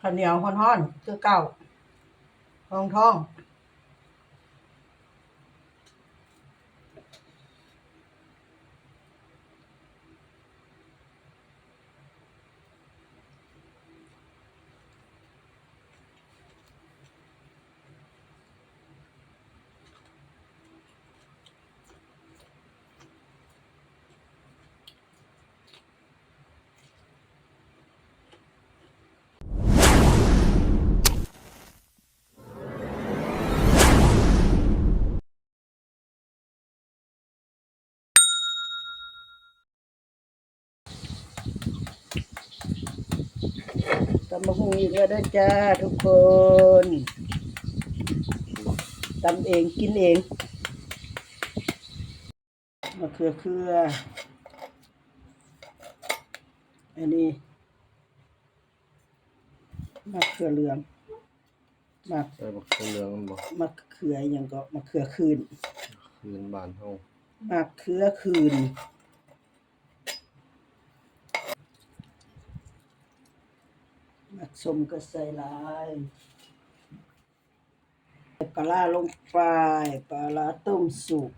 ข้าวเหนียวห้อนๆคือเก่าทองทองำมะฮุงอีกแล้วเด้อจ้าทุกคนตำเองกินเองมะเขือเขืออันนี้มะเขือเหลืองมะใส่บักเหลืองมันบ่มะเขืออหยังก็มะเขือคืนคืนบ้านเฮามะเขือคืน มักสมก็ใส่หลายใส่ปลาร้าลงไปปลาร้าต้มสุก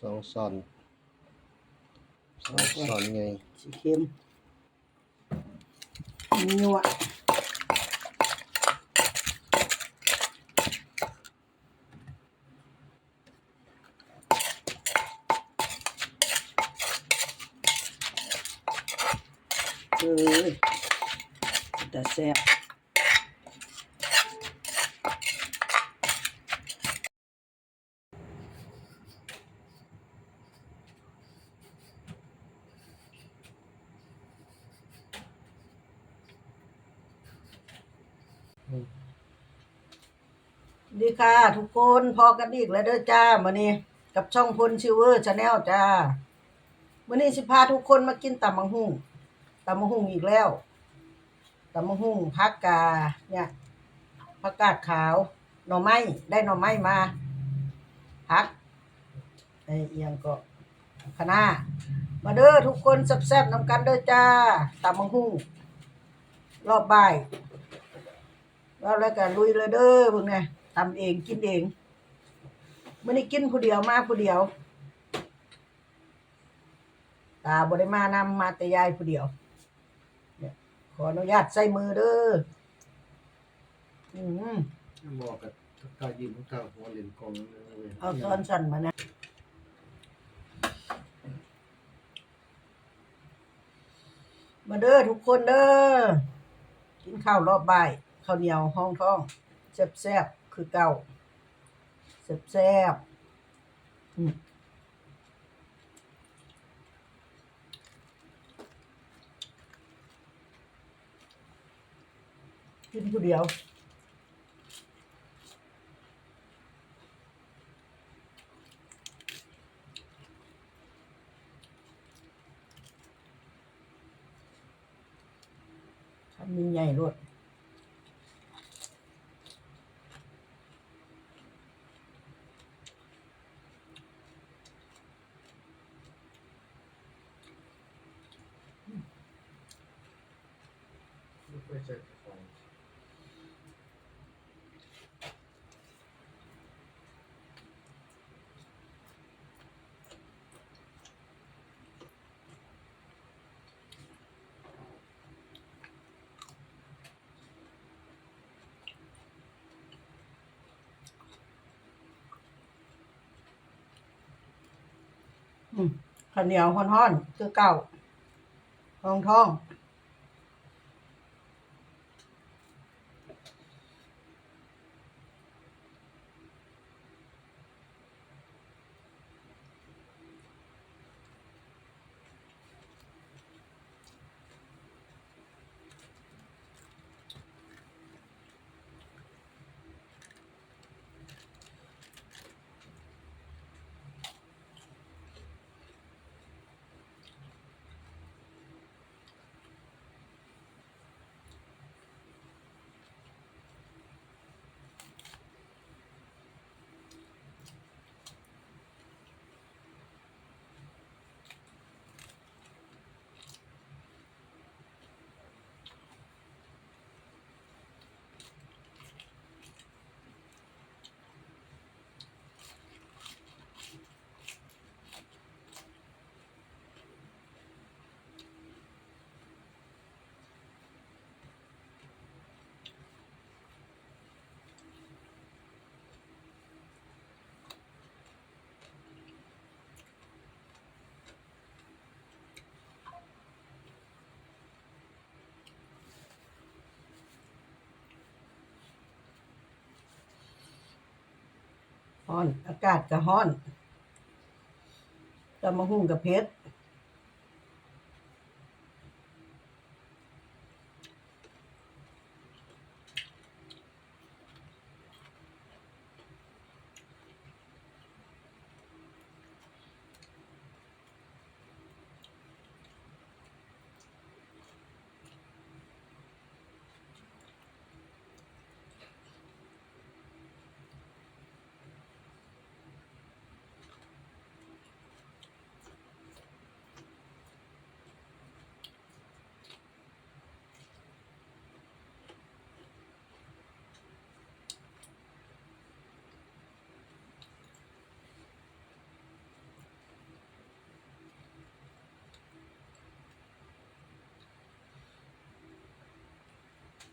สองซ่อนสองซ่อนไงสีเค็มนัวเอ้ย แต่แซ่บดีค่ะ ทุกคนพอกันอีกแล้วเด้อจ้ามื้อนี้กับช่องพลชิวเวอร์ชาแนลจ้ามื้อนี้สิพาทุกคนมากินตำบักหุ่งตำบักหุ่งอีกแล้ว ตำบักหุ่งผักกาเนี่ยผักกาดขาว หน่อไม้ ได้หน่อไม้มาผักไอเอียงก็คะมาเด้อทุกคนแซ่บๆน้ำกันเด้อจ้าตำบักหุ่งรอบบ่ายแล้วแล้วก็ลุยเลยเด้อพวกนี่ยทำเองกินเองมื่อนี้กินผู้เดียวมาผู้เดียว ตาบริมานำมาแต่ยายผู้เดียว ออนุญาตใส่มือเด้ออืมบอกกับกายืมกาหัวเหรียญกองนั่นเลยเอาซ้อนสั่นมานะมาเด้อทุกคนเด้อกินข้าวรอบบ่ายข้าวเหนียวห้องท้องแซ่บๆคือเก่าแซ่บๆ กินผู้เดียว ทำมีใหญ่รวด อืม ข้าวเหนียวห้อนๆคือเก่าทองทอง ฮ้อน อากาศก็ฮ้อนตำมะฮุ่งกับเพชร ใ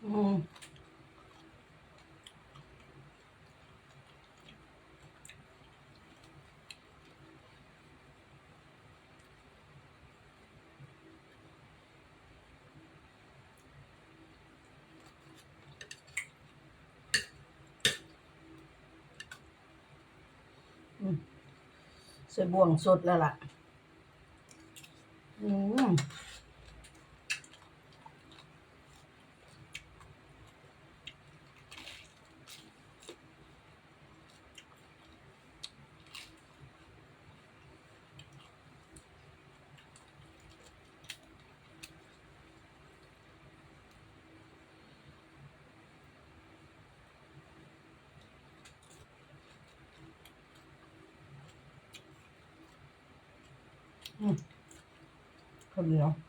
ส่บ่วงสดแล้วล่ะ อืม อืมข้า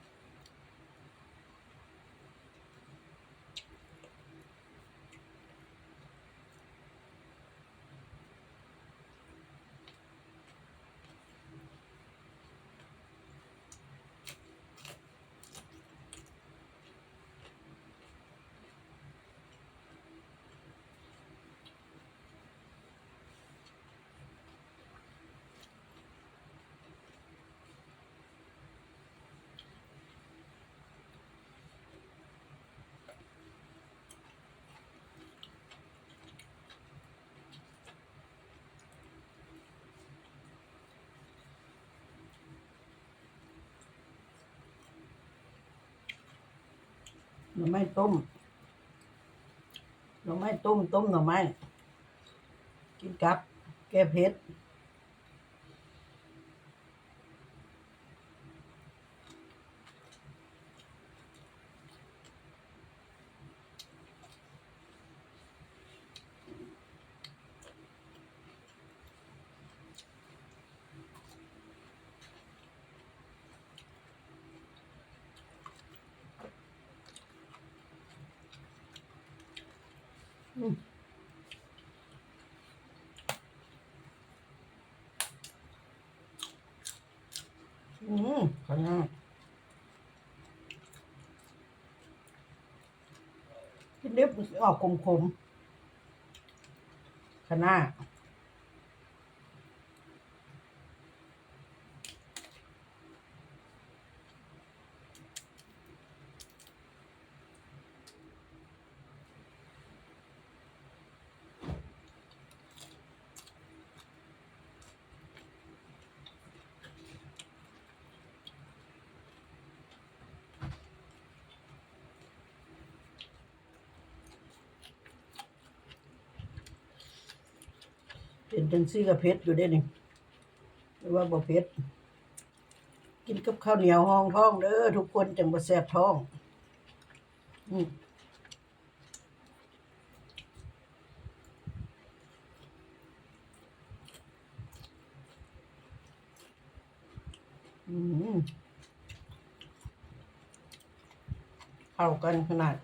หน่อไม้ต้มหน่อไม้ต้มต้มหน่อไม้กินกับ แก้เผ็ด อืมอืมขนาดกินเล็บมันสิออกขมๆขนาด เป็นจังซี่กับเผ็ดอยู่ได้หนี่งหรือว่าบ่เผ็ดกินกับข้าวเหนียวห้องท้องเด้อทุกคนจังบ่แซ่บท้องอืมอืมเข้ากันขนาด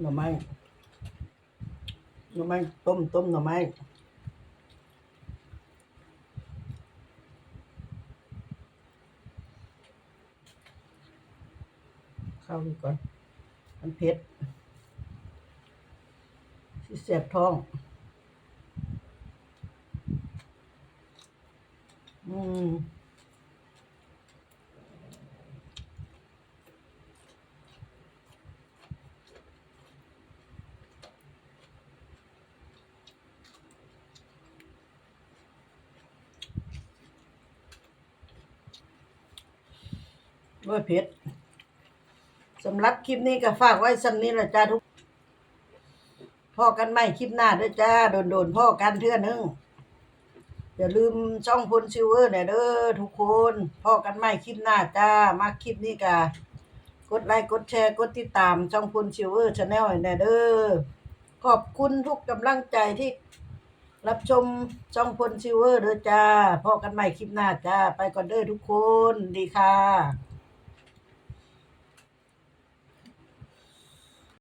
หน่อไม้ น่อไม้ต้มต้มหน่อไม้เข้าดีก่อนมันเผ็ดสิเสียบท้อง อืม ด้วยเพชรสำหรับคลิปนี้ก็ฝากไว้สำนี้ละจ้าทุกพ่อกันใหม่คลิปหน้าด้วยจ้า โดนๆพ่อกันเทื่อนึงอย่าลืมช่องพลซิลเวอร์เนี่ยเด้อทุกคนพ่อกันใหม่คลิปหน้าจ้า มาคลิปนี้กะกดไลค์กดแชร์กดติดตามช่องพลซิลเวอร์ชาแนลเนี่ยเด้อขอบคุณทุกกำลังใจที่รับชมช่องพลซิลเวอร์เด้อจ้าพ่อกันใหม่คลิปหน้าจ้า ไปก่อนเด้อทุกคน ดีค่ะ